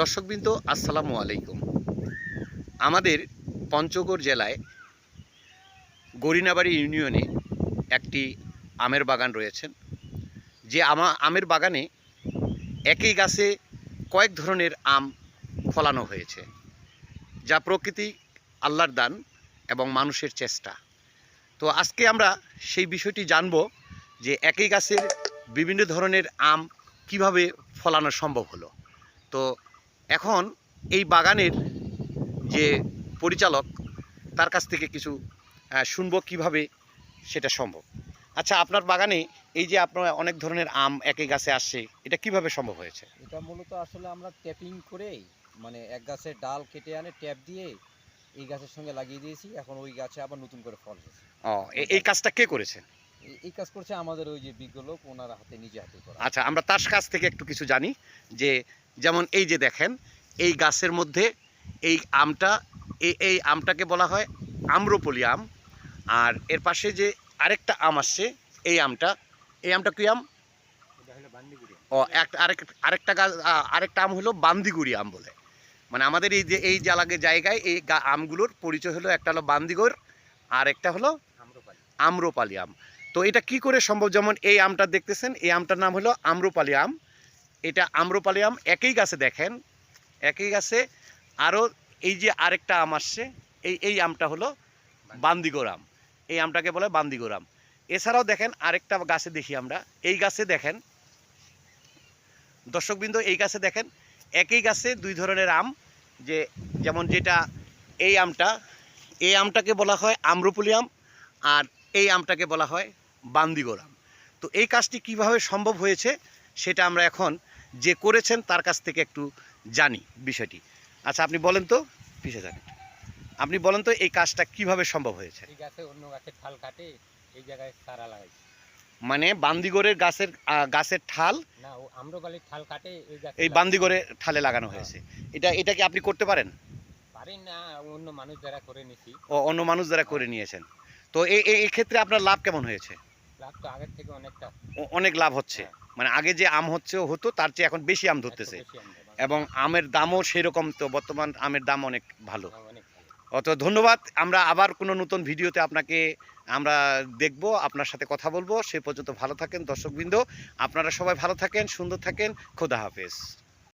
দর্শকবৃন্দ, আসসালামু আলাইকুম। আমাদের পঞ্চগড় জেলায় গরিনাবাড়ি ইউনিয়নে একটি আমের বাগান রয়েছেন যে আমা, আমের বাগানে একই গাছে কয়েক ধরনের আম ফলানো হয়েছে, যা প্রকৃতি, আল্লাহর দান এবং মানুষের চেষ্টা। তো আজকে আমরা সেই বিষয়টি জানব যে একই গাছের বিভিন্ন ধরনের আম কীভাবে ফলানো সম্ভব হলো। তো এখন এই বাগানের যে পরিচালক তার কাছ থেকে কিছু শুনব কীভাবে সেটা সম্ভব। আচ্ছা আপনার বাগানে এই যে আপনার অনেক ধরনের আম একই গাছে আসছে এটা কীভাবে সম্ভব হয়েছে? এটা মূলত আসলে আমরা ট্যাপিং করে মানে এক গাছের ডাল কেটে আনে ট্যাপ দিয়ে এই গাছের সঙ্গে লাগিয়ে দিয়েছি এখন ওই গাছে আবার নতুন করে ফল হয়েছে। ও এই কাজটা কে করেছে? এই- এই কাজ করছে আমাদের ওই যে বিজ্ঞ লোক ওনার হাতে নিজে হাতে করা। আচ্ছা আমরা তার কাছ থেকে একটু কিছু জানি যে যেমন এই যে দেখেন, এই গাছের মধ্যে এই আমটা এই এই আমটাকে বলা হয় আম্রপলি আম। আর এর পাশে যে আরেকটা আম আসছে, এই আমটা এই আমটা কি আম? ও, এক আরেক আরেকটা গাছ আরেকটা আম হলো বান্দিগুড়ি আম বলে। মানে আমাদের এই যে, এই জালাগে জায়গায় এই আমগুলোর পরিচয় হলো একটা হলো বান্দিগড় আর একটা হলো আম্রপালি আম। তো এটা কি করে সম্ভব? যেমন এই আমটা দেখতেছেন, এই আমটার নাম হলো আম্রপালি আম। এটা আম্রপালি আম একই গাছে দেখেন, একই গাছে আরও এই যে আরেকটা আম আসছে, এই এই আমটা হলো বান্দিগোর আম এই আমটাকে বলে বান্দিগোর আম এছাড়াও দেখেন আরেকটা গাছে দেখি আমরা, এই গাছে দেখেন, দর্শকবৃন্দ, এই গাছে দেখেন, একই গাছে দুই ধরনের আম, যে যেমন যেটা এই আমটা, এই আমটাকে বলা হয় আম্রপুলি আম আর এই আমটাকে বলা হয় বান্দিগোর আম তো এই কাজটি কীভাবে সম্ভব হয়েছে, সেটা আমরা এখন যে করেছেন তার কাছ থেকে একটু জানি বিষয়টি। আচ্ছা আপনি বলেন তো পিছিয়ে জানেন আপনি বলেন তো এই কাজটা কীভাবে সম্ভব হয়েছে? এই গাছে অন্য গাছের ঠাল কাটে এই জায়গায় চারা লাগাইছে। মানে বান্দিগড়ের গাছের গাছের ঠাল? না ও আম্রপালির ঠাল কাটে এই গাছে এই বান্দিগড়ে ঠালে লাগানো হয়েছে। এটা এটা কি আপনি করতে পারেন? পারি না অন্য মানুষ যারা করে নিছি। ও অন্য মানুষ যারা করে নিয়েছেন। তো এই- এই ক্ষেত্রে আপনার লাভ কেমন হয়েছে? লাভ তো আগের থেকে অনেকটা। অনেক লাভ হচ্ছে। হ্যাঁ। মানে আগে যে আম হচ্ছে হতো তার চেয়ে এখন বেশি আম ধরতেছে। এবং আমের দামও সেরকম তো বর্তমান আমের দাম অনেক ভালো। হ্যাঁ, অনেক ভালো। অত ধন্যবাদ আমরা আবার কোনো নতুন ভিডিওতে আপনাকে আমরা দেখব আপনার সাথে কথা বলব। সে পর্যন্ত ভালো থাকেন দর্শকবৃন্দ। আপনারা সবাই ভালো থাকেন সুন্দর থাকেন। খোদা হাফেজ।